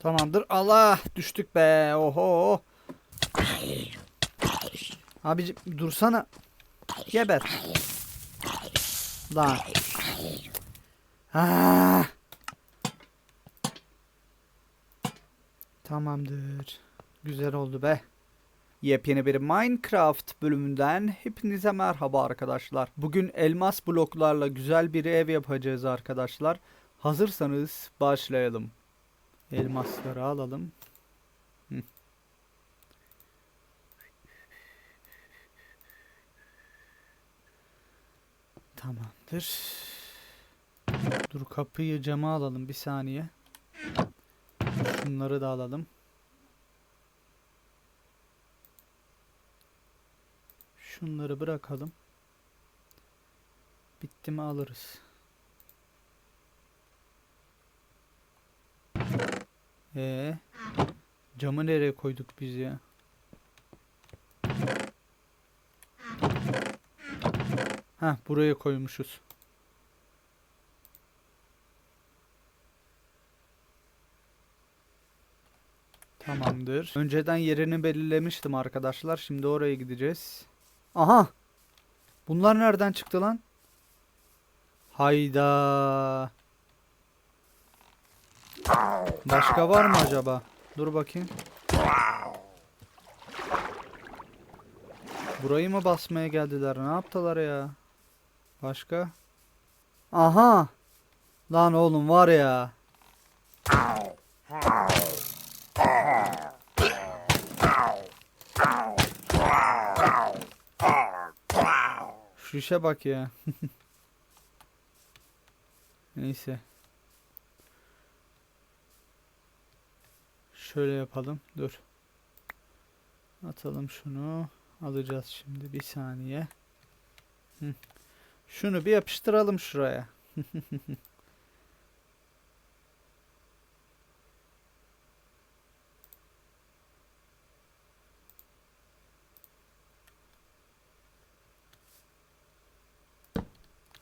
Tamamdır. Allah düştük be. Oho. Abicim dursana. Geber. Lan. Ah. Tamamdır. Güzel oldu be. Yepyeni bir Minecraft bölümünden hepinize merhaba arkadaşlar. Bugün elmas bloklarla güzel bir ev yapacağız arkadaşlar. Hazırsanız başlayalım. Elmasları alalım. Tamamdır. Dur kapıyı cama alalım bir saniye. Şunları da alalım. Şunları bırakalım. Bitti mi alırız. Ee, camı nereye koyduk biz ya? Ha, buraya koymuşuz. Tamamdır. Önceden yerini belirlemiştim arkadaşlar. Şimdi oraya gideceğiz. Aha! Bunlar nereden çıktı lan? Hayda. Başka var mı acaba? Dur bakayım. Burayı mı basmaya geldiler? Ne yaptılar ya? Başka? Aha! Lan oğlum var ya. Şu işe bak ya. Neyse. Şöyle yapalım. Dur. Atalım şunu. Alacağız şimdi. Bir saniye. Şunu bir yapıştıralım şuraya.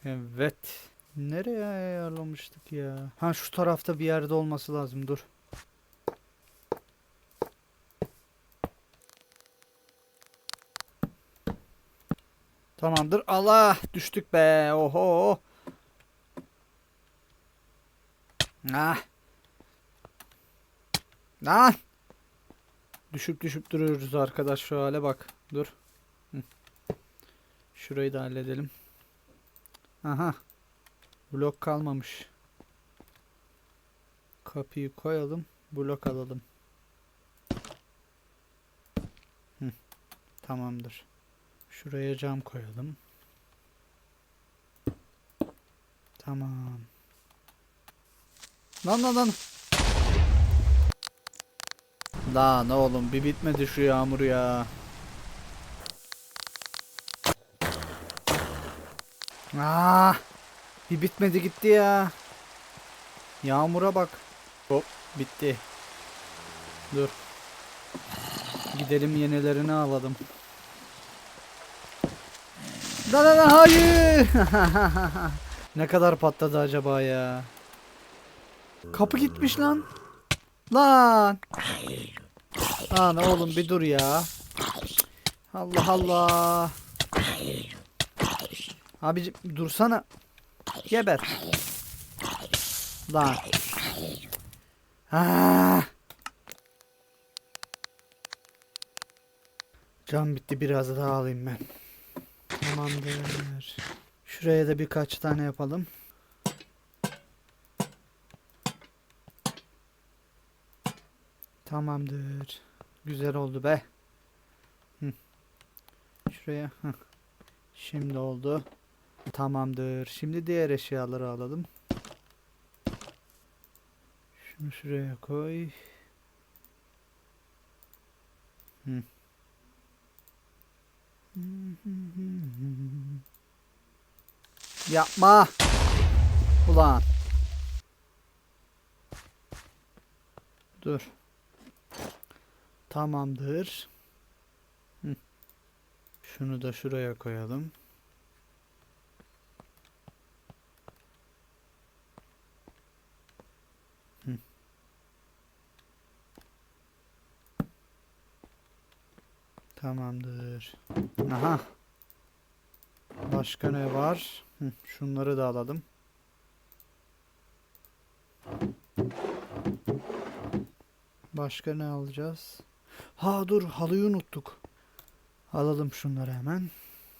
Evet. Nereye ayarlamıştık ya? Ha şu tarafta bir yerde olması lazım. Dur. Tamamdır. Allah düştük be. Oho. Ah. Lan. Düşüp düşüp duruyoruz arkadaş şu hale bak. Dur. Şurayı da halledelim. Aha. Blok kalmamış. Kapıyı koyalım. Blok alalım. Hı. Tamamdır. Şuraya cam koyalım. Tamam. Lan lan lan. Lan oğlum bir bitmedi şu yağmur ya. Ah, bir bitmedi gitti ya. Yağmura bak. Hop bitti. Dur. Gidelim yenilerini alalım. Da da da hayır. ne kadar patladı acaba ya? Kapı gitmiş lan. Lan. Lan oğlum bir dur ya. Allah Allah. Abicim dursana. Geber. Lan. Ah. Can bitti biraz daha alayım ben. Tamamdır. Şuraya da birkaç tane yapalım. Tamamdır. Güzel oldu be. Şuraya. Şimdi oldu. Tamamdır. Şimdi diğer eşyaları alalım. Şunu şuraya koy. Hı. Yapma. Ulan. Dur. Tamamdır. Şunu da şuraya koyalım. Tamamdır. Aha. Başka ne var? Şunları da alalım. Başka ne alacağız? Ha dur halıyı unuttuk. Alalım şunları hemen.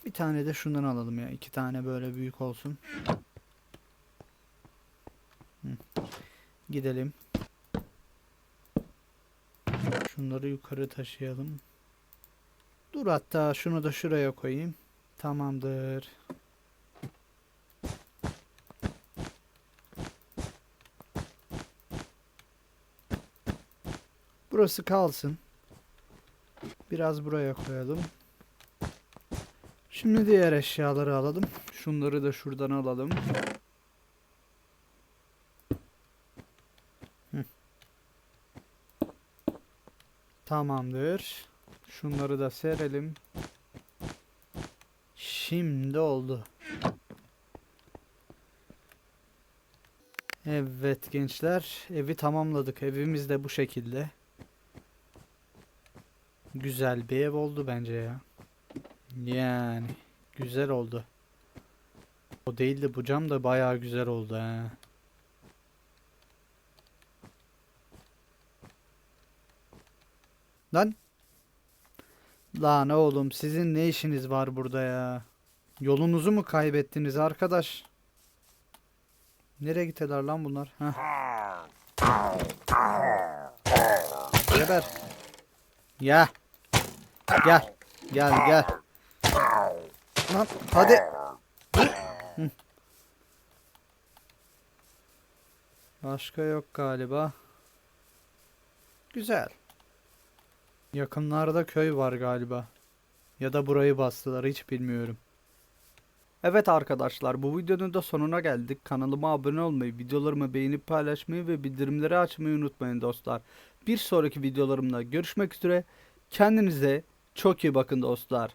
Bir tane de şundan alalım ya. İki tane böyle büyük olsun. Hı. Gidelim. Şunları yukarı taşıyalım. Dur hatta şunu da şuraya koyayım. Tamamdır. Burası kalsın. Biraz buraya koyalım. Şimdi diğer eşyaları alalım. Şunları da şuradan alalım. Tamamdır. Şunları da serelim. Şimdi oldu. Evet gençler, evi tamamladık. Evimiz de bu şekilde. Güzel bir ev oldu bence ya. Yani güzel oldu. O değil de bu cam da bayağı güzel oldu ha. Lan. Lan oğlum sizin ne işiniz var burada ya? Yolunuzu mu kaybettiniz arkadaş? Nereye gittiler lan bunlar? Heh. Geber. Ya. Gel. Gel gel. Lan hadi. Hı. Başka yok galiba. Güzel. Yakınlarda köy var galiba. Ya da burayı bastılar hiç bilmiyorum. Evet arkadaşlar bu videonun da sonuna geldik. Kanalıma abone olmayı, videolarımı beğenip paylaşmayı ve bildirimleri açmayı unutmayın dostlar. Bir sonraki videolarımda görüşmek üzere. Kendinize çok iyi bakın dostlar.